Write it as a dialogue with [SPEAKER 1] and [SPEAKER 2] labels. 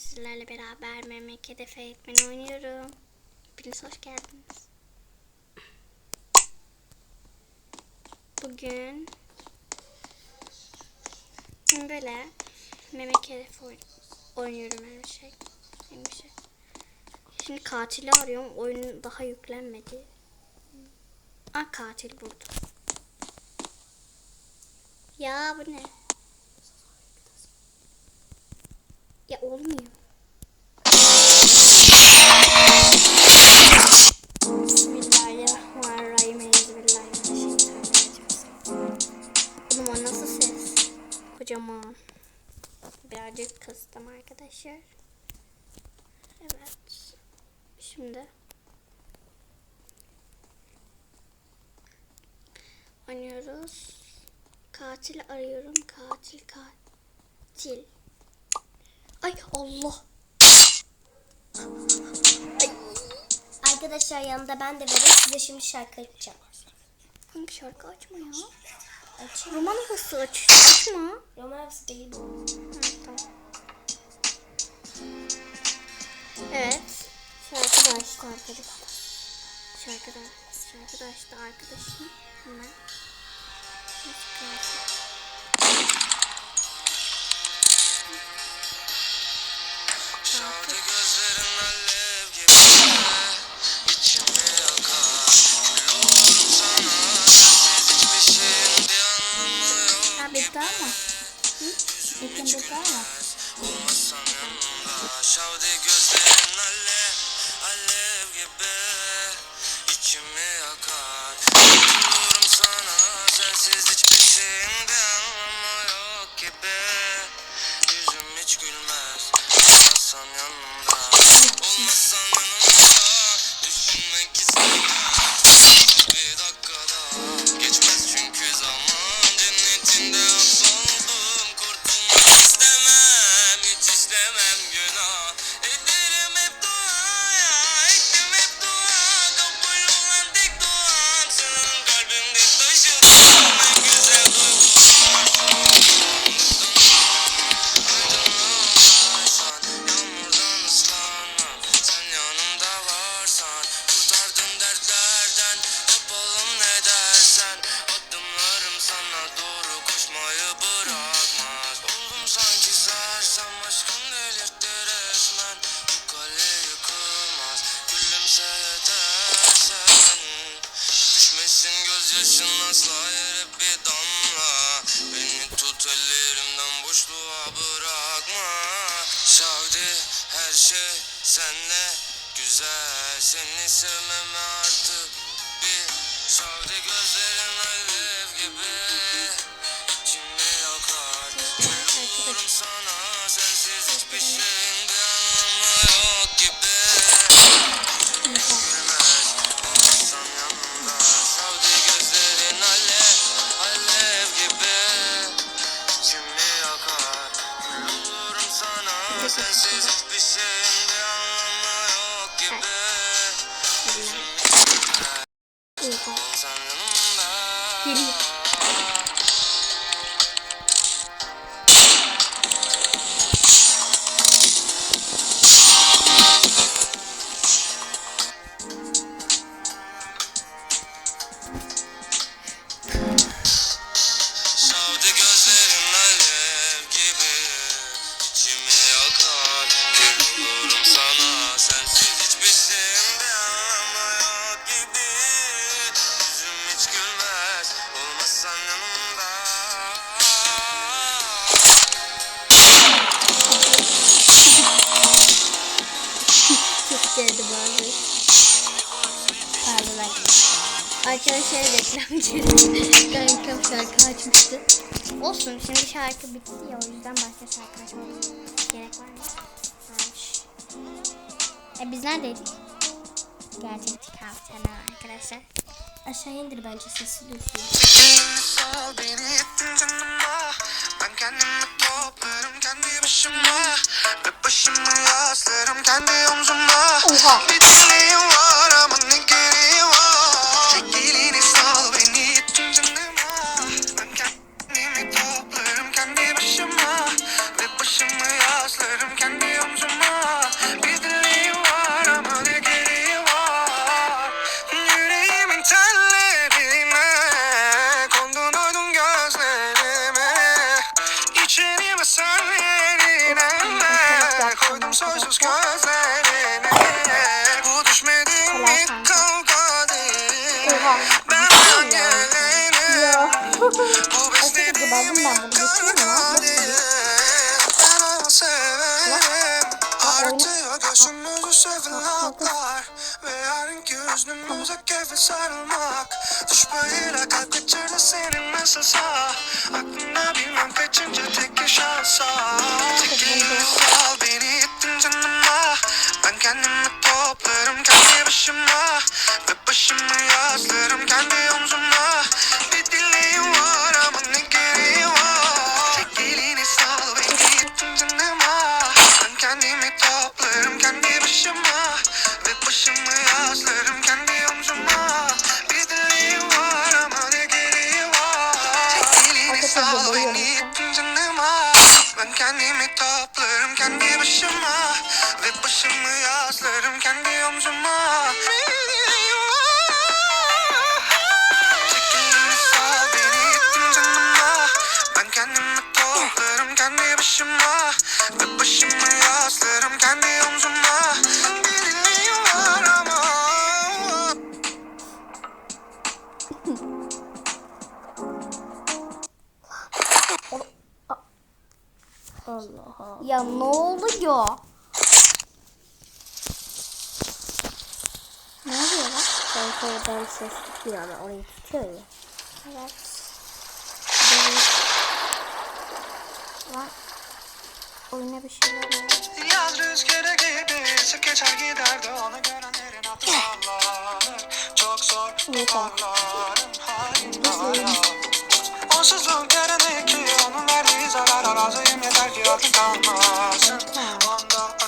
[SPEAKER 1] sizlerle beraber memleket Efe Eğitmeni oynuyorum. Hepiniz hoş geldiniz. Bugün böyle memleket Efe oyn- oynuyorum her şey. Her şey. Şimdi katili arıyorum. Oyun daha yüklenmedi. Aa katil burada. Ya bu ne? Ya olmuyor. Bismillahirrahmanirrahim. Oğlum o nasıl ses? Kocaman. Birazcık kıstım arkadaşlar. Evet. Şimdi. Oynuyoruz. Katil arıyorum. Katil katil. Ay Allah. Ay.
[SPEAKER 2] Arkadaşlar yanında ben de varım. Size şimdi şarkı açacağım.
[SPEAKER 1] Hangi şarkı açma ya?
[SPEAKER 2] Açayım.
[SPEAKER 1] Roman havası aç. Açma.
[SPEAKER 2] Roman havası değil bu.
[SPEAKER 1] Ha, tamam. Evet. Şarkı da açtı arkadaşlar. Şarkı da, şarkı da açtı arkadaşım. Hemen. Bitti ama.
[SPEAKER 3] gülmez olmasan yanımda Şavdi gözlerin alev alev gibi içimi yakar olurum sana sensiz hiçbir şeyin Asla yere bir damla. Beni tut ellerimden boşluğa bırakma. Şavdi her şey senle güzel. Seni sevmeme artık bir Şavdi gözlerin alev gibi sana
[SPEAKER 1] Arkadaşlar reklam girdi. Kankam şarkı açmıştı. Olsun şimdi şarkı bitti ya o yüzden başka şarkı açmamız gerek var mı? Varmış. E biz neredeydik? Gerçek kaftan arkadaşlar.
[SPEAKER 2] Aşağı indir bence sesi duysun.
[SPEAKER 3] Beni ettin canıma Ben kendimi toplarım kendi başıma Ve başımı yaslarım kendi omzuma
[SPEAKER 1] Oha.
[SPEAKER 3] Bir dileğim var
[SPEAKER 4] gözlerine Bu ilk
[SPEAKER 1] kanka.
[SPEAKER 4] kavga değil.
[SPEAKER 1] Oha.
[SPEAKER 4] Ben hangilerine Bu beslediğim
[SPEAKER 1] mi?
[SPEAKER 4] kavga değil Ben onu severim. Artıyor gözümüzü sevilenler Ve yarınki hüznümüze keyfi sarılmak. Düş böyle kalp kaçırdı senin nasılsa. Aklımda bilmem kaçıncı tek yaşarsa ittin canıma Ben kendimi toplarım kendi başıma. Ve başımı yaslarım kendi omzuma
[SPEAKER 2] Allah Allah.
[SPEAKER 1] Ya ne oluyor? Ne oluyor lan?
[SPEAKER 2] Oradan ses tutuyor ama orayı tutuyor ya.
[SPEAKER 1] Evet. Lan. Oyuna bir şeyler oluyor.
[SPEAKER 4] Yaz rüzgarı gibi sık geçer giderdi onu görenlerin sallanır Çok zor toparlarım hain davran Onsuzluk yarını Olsa razıyım yeter ki artık kalmasın Ondan